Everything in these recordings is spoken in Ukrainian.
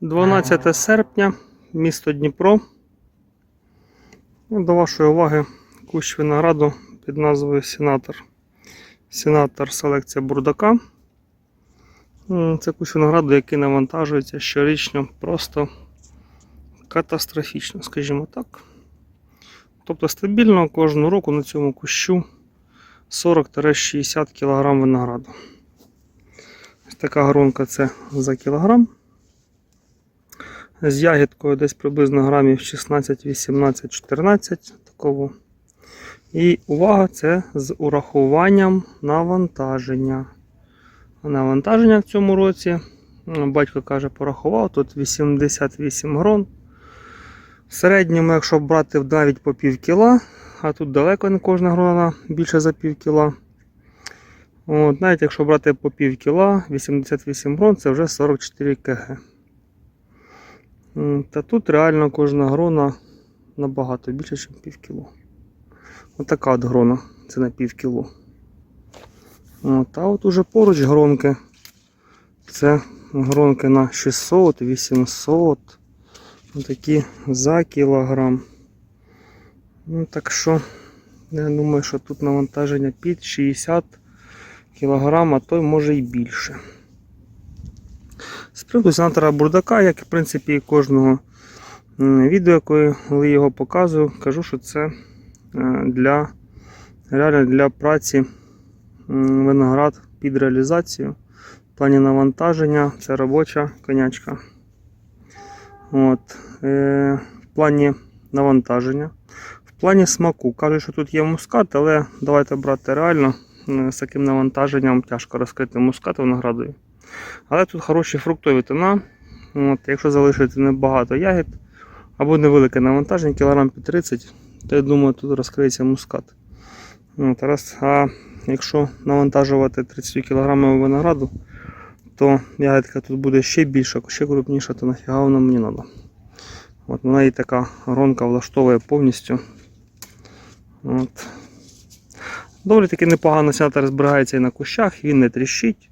12 серпня, місто Дніпро. Ну, До вашої уваги кущ винограду під назвою Сенатор. Сенатор селекція бурдака. Це кущ винограду, який навантажується щорічно просто катастрофічно, скажімо так. Тобто стабільно кожного року на цьому кущу 40-60 кг винограду. Ось така гронка це за кілограм. З ягідкою десь приблизно грамів 16, 18, 14 такого. І увага, це з урахуванням навантаження. Навантаження в цьому році, ну, батько каже, порахував, тут 88 грон. В середньому, якщо брати навіть по пів кіла, а тут далеко не кожна грона більше за пів кіла. От, навіть якщо брати по пів кіла, 88 грон це вже 44 кг. Та тут реально кожна грона набагато більше, ніж пів кіло. Отака от грона, це на пів кіло. От, а от уже поруч гронки. Це гронки на 600, 800. Такі за кілограм. Ну, так що, я думаю, що тут навантаження під 60 кг, а то може і більше. З сенатора Бурдака, як в принципі кожного відео, коли його показую, кажу, що це е, для, реально для праці виноград під реалізацію. В плані навантаження це робоча конячка. От. Е, в плані навантаження. В плані смаку. Кажуть, що тут є мускат, але давайте брати реально. З таким навантаженням тяжко розкрити мускат виноградові. Але тут хороші фруктові тона. От, якщо залишити небагато ягід або невелике навантаження, кілограм під 30, то я думаю, тут розкриється мускат. От, раз, а якщо навантажувати 30 кг винограду, то ягідка тут буде ще більша, ще крупніша, то нафіга вона мені треба. От вона і така гронка влаштовує повністю. От. Доволі таки непогано сенатор зберігається і на кущах, він не тріщить.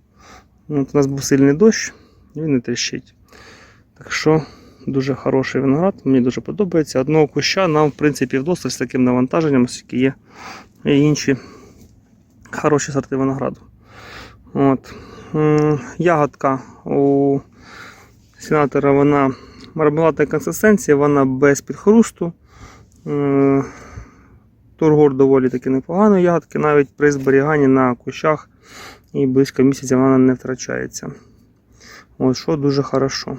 От у нас був сильний дощ, він не тріщить. Так що дуже хороший виноград, мені дуже подобається. Одного куща нам, в принципі, вдосталь з таким навантаженням, оскільки є і інші хороші сорти винограду. От. Ягодка у сенатора вона мармеладної консистенції, вона без підхрусту. Тургор доволі таки непоганий ягодки, навіть при зберіганні на кущах і близько місяця вона не втрачається. От, що дуже хорошо.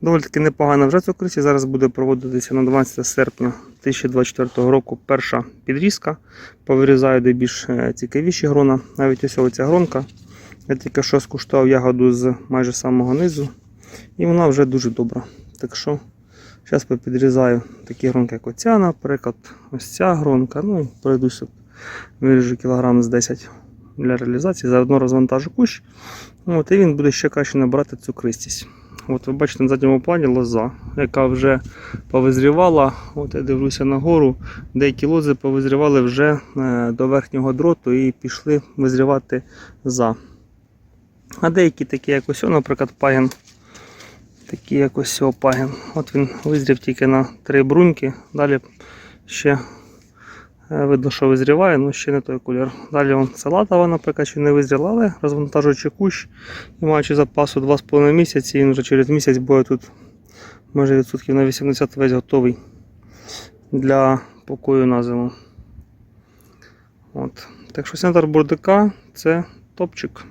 Доволі таки непогана вже цукриці. Зараз буде проводитися на 12 серпня 2024 року перша підрізка. Повирізаю де більш е, цікавіші грона. Навіть ось оця гронка. Я тільки що скуштував ягоду з майже самого низу. І вона вже дуже добра. Так що зараз попідрізаю такі гронки, як оця, наприклад, ось ця гронка. Ну і пройдусь виріжу кілограм з 10 для реалізації, заодно розвантажу кущ. От, і він буде ще краще набирати цукристість. От ви бачите на задньому плані лоза, яка вже повизрівала. От я дивлюся нагору. Деякі лози повизрівали вже е, до верхнього дроту і пішли визрівати за. А деякі такі як ось, наприклад, пагін. Такі як ось о, пагін. От він визрів тільки на три бруньки. Далі ще Е, Видно, що визріває, але ще не той колір. Далі вон салатова, наприклад, ще не визріла, але розвантажуючи кущ і маючи запасу 2,5 місяці, він вже через місяць буде тут може відсотків на 80 весь готовий для покою на зиму. От. Так що центр бурдика це топчик.